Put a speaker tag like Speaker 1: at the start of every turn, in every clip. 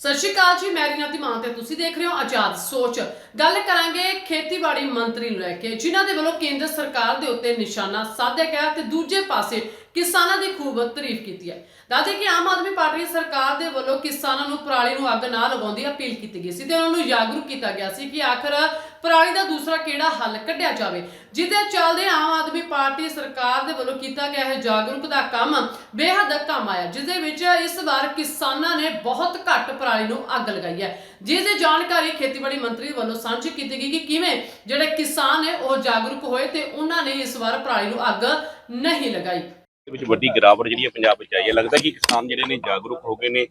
Speaker 1: ਸਤਿ ਸ਼੍ਰੀ ਅਕਾਲ ਜੀ, ਮੈਂ ਰੀਨਾ ਧੀਮਾਨ ਤੇ ਤੁਸੀਂ ਦੇਖ ਰਹੇ ਹੋ ਆਜ਼ਾਦ ਸੋਚ। ਗੱਲ ਕਰਾਂਗੇ ਖੇਤੀਬਾੜੀ ਮੰਤਰੀ ਨੂੰ ਲੈ ਕੇ, ਜਿਨ੍ਹਾਂ ਦੇ ਵੱਲੋਂ ਕੇਂਦਰ ਸਰਕਾਰ ਦੇ ਉੱਤੇ ਨਿਸ਼ਾਨਾ ਸਾਧਿਆ ਗਿਆ ਤੇ ਦੂਜੇ ਪਾਸੇ ਕਿਸਾਨਾਂ ਦੀ ਖੂਬ ਤਾਰੀਫ ਕੀਤੀ ਹੈ। ਦੱਸਦੇ ਕਿ ਆਮ ਆਦਮੀ ਪਾਰਟੀ ਸਰਕਾਰ ਦੇ ਵੱਲੋਂ ਕਿਸਾਨਾਂ ਨੂੰ ਪਰਾਲੀ ਨੂੰ ਅੱਗ ਨਾ ਲਗਾਉਣ ਦੀ ਅਪੀਲ ਕੀਤੀ ਗਈ ਸੀ ਤੇ ਉਹਨਾਂ ਨੂੰ ਜਾਗਰੂਕ ਕੀਤਾ ਗਿਆ ਸੀ ਕਿ ਆਖਰ ਪਰਾਲੀ ਦਾ ਦੂਸਰਾ ਕਿਹੜਾ ਹੱਲ ਕੱਢਿਆ ਜਾਵੇ ਜਿਹਦੇ ਚੱਲਦੇ ਆਮ ਆਦਮੀ ਪਾਰਟੀ ਸਰਕਾਰ ਦੇ ਵੱਲੋਂ ਕੀਤਾ ਗਿਆ ਹੈ ਜਾਗਰੂਕ ਦਾ ਕੰਮ ਬੇਹੱਦ ਕੰਮ ਆਇਆ, ਜਿਸ ਦੇ ਵਿੱਚ ਇਸ ਵਾਰ ਕਿਸਾਨਾਂ ਨੇ ਬਹੁਤ ਘੱਟ ਪਰਾਲੀ ਨੂੰ ਅੱਗ ਲਗਾਈ ਹੈ। ਜਿਸ ਦੀ ਜਾਣਕਾਰੀ ਖੇਤੀਬਾੜੀ ਮੰਤਰੀ ਵੱਲੋਂ ਸਾਂਝੀ ਕੀਤੀ ਗਈ ਕਿ ਕਿਵੇਂ ਜਿਹੜੇ ਕਿਸਾਨ ਨੇ ਉਹ ਜਾਗਰੂਕ ਹੋਏ ਤੇ ਉਹਨਾਂ ਨੇ ਇਸ ਵਾਰ ਪਰਾਲੀ ਨੂੰ ਅੱਗ ਨਹੀਂ ਲਗਾਈ।
Speaker 2: ਦੇ ਵਿੱਚ ਵੱਡੀ ਗਿਰਾਵਟ ਜਿਹੜੀ ਹੈ ਪੰਜਾਬ ਵਿੱਚ ਆਈ ਹੈ। ਲੱਗਦਾ ਕਿ ਕਿਸਾਨ ਜਿਹੜੇ ਨੇ ਜਾਗਰੂਕ ਹੋ ਗਏ ਨੇ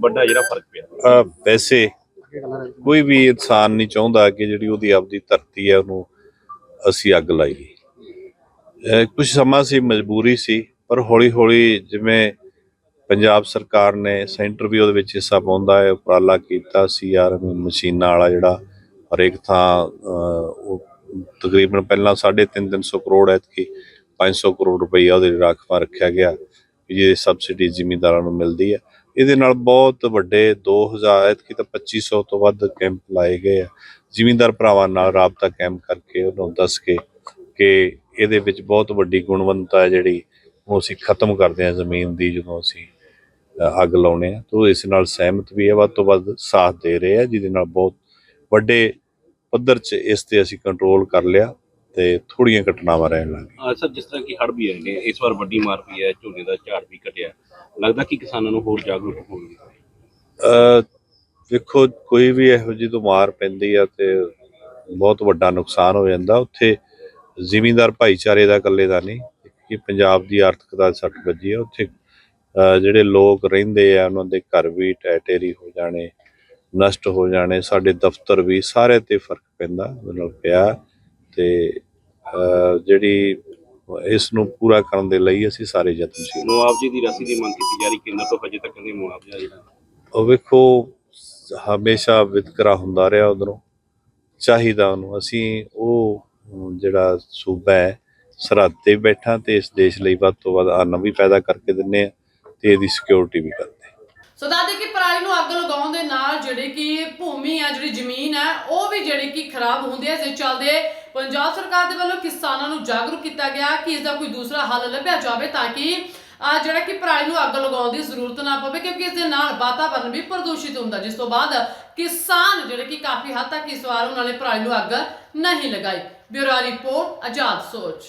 Speaker 2: ਵੱਡਾ ਜਿਹੜਾ ਫ਼ਰਕ ਪਿਆ।
Speaker 3: ਵੈਸੇ ਕੋਈ ਵੀ ਇਨਸਾਨ ਨਹੀਂ ਚਾਹੁੰਦਾ ਕਿ ਜਿਹੜੀ ਉਹਦੀ ਆਪਦੀ ਧਰਤੀ ਹੈ ਉਹਨੂੰ ਅਸੀਂ ਅੱਗ ਲਾਈਏ। ਕੁਝ ਸਮਾਂ ਸੀ ਮਜਬੂਰੀ ਸੀ ਪਰ ਹੌਲੀ ਹੌਲੀ ਜਿਵੇਂ ਪੰਜਾਬ ਸਰਕਾਰ ਨੇ ਸੈਂਟਰ ਵੀ ਉਹਦੇ ਵਿੱਚ ਹਿੱਸਾ ਪਾਉਂਦਾ ਹੈ, ਉਪਰਾਲਾ ਕੀਤਾ ਸੀਆਰ ਮਸ਼ੀਨਾਂ ਵਾਲਾ ਜਿਹੜਾ ਹਰੇਕ ਥਾਂ ਉਹ ਤਕਰੀਬਨ ਪਹਿਲਾਂ 3.5 300 ਕਰੋੜ ਐਤਕੀ 500 ਕਰੋੜ ਰੁਪਈਆ ਉਹਦੇ ਰਾਖਵਾਂ ਰੱਖਿਆ ਗਿਆ ਕਿ ਜਿਹਦੀ ਸਬਸਿਡੀ ਜ਼ਿਮੀਂਦਾਰਾਂ ਨੂੰ ਮਿਲਦੀ ਹੈ। ਇਹਦੇ ਨਾਲ ਬਹੁਤ ਵੱਡੇ 2000 ਐਤਕੀ ਤਾਂ 2500 ਤੋਂ ਵੱਧ ਕੈਂਪ ਲਾਏ ਗਏ ਆ। ਜ਼ਿਮੀਂਦਾਰ ਭਰਾਵਾਂ ਨਾਲ ਰਾਬਤਾ ਕੈਂਪ ਕਰਕੇ ਉਹਨੂੰ ਦੱਸ ਕੇ ਕਿ ਇਹਦੇ ਵਿੱਚ ਬਹੁਤ ਵੱਡੀ ਗੁਣਵੰਤਾ ਹੈ ਜਿਹੜੀ ਉਹ ਅਸੀਂ ਖਤਮ ਕਰਦੇ ਹਾਂ ਜ਼ਮੀਨ ਦੀ ਜਦੋਂ ਅਸੀਂ ਅੱਗ ਲਾਉਣੇ ਆ ਤੋਂ ਇਸ ਨਾਲ ਸਹਿਮਤ ਵੀ ਹੈ ਵੱਧ ਤੋਂ ਵੱਧ ਸਾਥ ਦੇ ਰਹੇ ਆ ਜਿਹਦੇ ਨਾਲ ਬਹੁਤ ਵੱਡੇ ਪੱਧਰ 'ਚ ਇਸ ਤੇ ਅਸੀਂ ਕੰਟਰੋਲ ਕਰ ਲਿਆ ਤੇ ਥੋੜੀਆਂ ਘਟਨਾਵਾਂ ਰਹਿਣ ਲੱਗ
Speaker 2: ਸਰ ਜਿਸ ਤਰ੍ਹਾਂ ਕਿ ਹੜ੍ਹ ਵੀ ਆਏ ਨੇ ਇਸ ਵਾਰ ਵੱਡੀ ਮਾਰ ਪਈ ਹੈ ਝੋਨੇ ਦਾ ਝਾੜ ਵੀ ਘਟਿਆ। ਲੱਗਦਾ ਕਿ ਕਿਸਾਨਾਂ ਨੂੰ ਹੋਰ ਜਾਗਰੂਕ ਹੋਣਗੇ?
Speaker 3: ਅ ਵੇਖੋ ਕੋਈ ਵੀ ਇਹੋ ਜਿਹੀ ਤੋਂ ਮਾਰ ਪੈਂਦੀ ਆ ਤੇ ਬਹੁਤ ਵੱਡਾ ਨੁਕਸਾਨ ਹੋ ਜਾਂਦਾ। ਉੱਥੇ ਜ਼ਿਮੀਂਦਾਰ ਭਾਈਚਾਰੇ ਦਾ ਇਕੱਲੇ ਦਾ ਨਹੀਂ ਕਿ ਪੰਜਾਬ ਦੀ ਆਰਥਿਕਤਾ ਸੱਟ ਵੱਜੀ ਆ ਉੱਥੇ ਜਿਹੜੇ ਲੋਕ ਰਹਿੰਦੇ ਆ ਉਹਨਾਂ ਦੇ ਘਰ ਵੀ ਟੈ ਟੇਰੀ ਹੋ ਜਾਣੇ ਨਸ਼ਟ ਹੋ ਜਾਣੇ ਸਾਡੇ ਦਫ਼ਤਰ ਵੀ ਸਾਰੇ ਤੇ ਫ਼ਰਕ ਪੈਂਦਾ ਨਾਲ ਪਿਆ ਤੇ ਜਿਹੜੀ ਇਸ ਨੂੰ ਪੂਰਾ ਕਰਨ ਦੇ ਲਈ ਅਸੀਂ ਸਾਰੇ ਯਤਨਸ਼ੀਲ
Speaker 2: ਮੁਆਵਜ਼ੇ ਦੀ ਰਾਸ਼ੀ ਦੀ ਮੰਗ ਕੀਤੀ ਜਾ ਰਹੀ ਕੇਂਦਰ ਤੋਂ ਹਜੇ ਤੱਕ ਕਹਿੰਦੇ ਮੁਆਵਜ਼ਾ ਜਿਹੜਾ
Speaker 3: ਉਹ ਵੇਖੋ ਹਮੇਸ਼ਾ ਵਿਤਕਰਾ ਹੁੰਦਾ ਰਿਹਾ ਉਧਰੋਂ ਚਾਹੀਦਾ ਉਹਨੂੰ ਅਸੀਂ ਉਹ ਜਿਹੜਾ ਸੂਬਾ ਹੈ ਸਰਹੱਦ ਤੇ ਬੈਠਾ ਤੇ ਇਸ ਦੇਸ਼ ਲਈ ਵੱਧ ਤੋਂ ਵੱਧ ਅੰਨ ਵੀ ਪੈਦਾ ਕਰਕੇ ਦਿੰਨੇ ਆ। ਤੇ ਇਹਦੀ ਸਿਕਿਉਰਿਟੀ ਵੀ ਕਰਦੇ।
Speaker 1: ਸੋ ਦੱਸਦੇ ਕਿ ਪਰਾਲੀ ਨੂੰ ਅੱਗ ਲਗਾਉਣ ਦੇ ਨਾਲ ਜਿਹੜੀ ਕਿ ਭੂਮੀ ਆ, ਜਿਹੜੀ ਜ਼ਮੀਨ ਹੈ ਉਹ ਵੀ ਜਿਹੜੀ ਕਿ ਖਰਾਬ ਹੁੰਦੀ ਹੈ ਜਿਸ ਚੱਲਦੇ ਪੰਜਾਬ ਸਰਕਾਰ ਦੇ ਵੱਲੋਂ ਕਿਸਾਨਾਂ ਨੂੰ ਜਾਗਰੂਕ ਕੀਤਾ ਗਿਆ ਕਿ ਇਸ ਦਾ ਕੋਈ ਦੂਸਰਾ ਹੱਲ ਲੱਭਿਆ ਜਾਵੇ ਤਾਂ ਕਿ ਆ ਜਿਹੜਾ ਕਿ ਪਰਾਲੀ ਨੂੰ ਅੱਗ ਲਗਾਉਣ ਦੀ ਜ਼ਰੂਰਤ ਨਾ ਪਵੇ, ਕਿਉਂਕਿ ਇਸ ਦੇ ਨਾਲ ਵਾਤਾਵਰਣ ਵੀ ਪ੍ਰਦੂਸ਼ਿਤ ਹੁੰਦਾ। ਜਿਸ ਤੋਂ ਬਾਅਦ ਕਿਸਾਨ ਜਿਹੜੇ ਕਿ ਕਾਫੀ ਹੱਦ ਤੱਕ ਇਸ ਵਾਰ ਉਹਨਾਂ ਨੇ ਪਰਾਲੀ ਨੂੰ ਅੱਗ ਨਹੀਂ ਲਗਾਈ। ਬਿਊਰੋ ਰਿਪੋਰਟ, ਆਜ਼ਾਦ ਸੋਚ।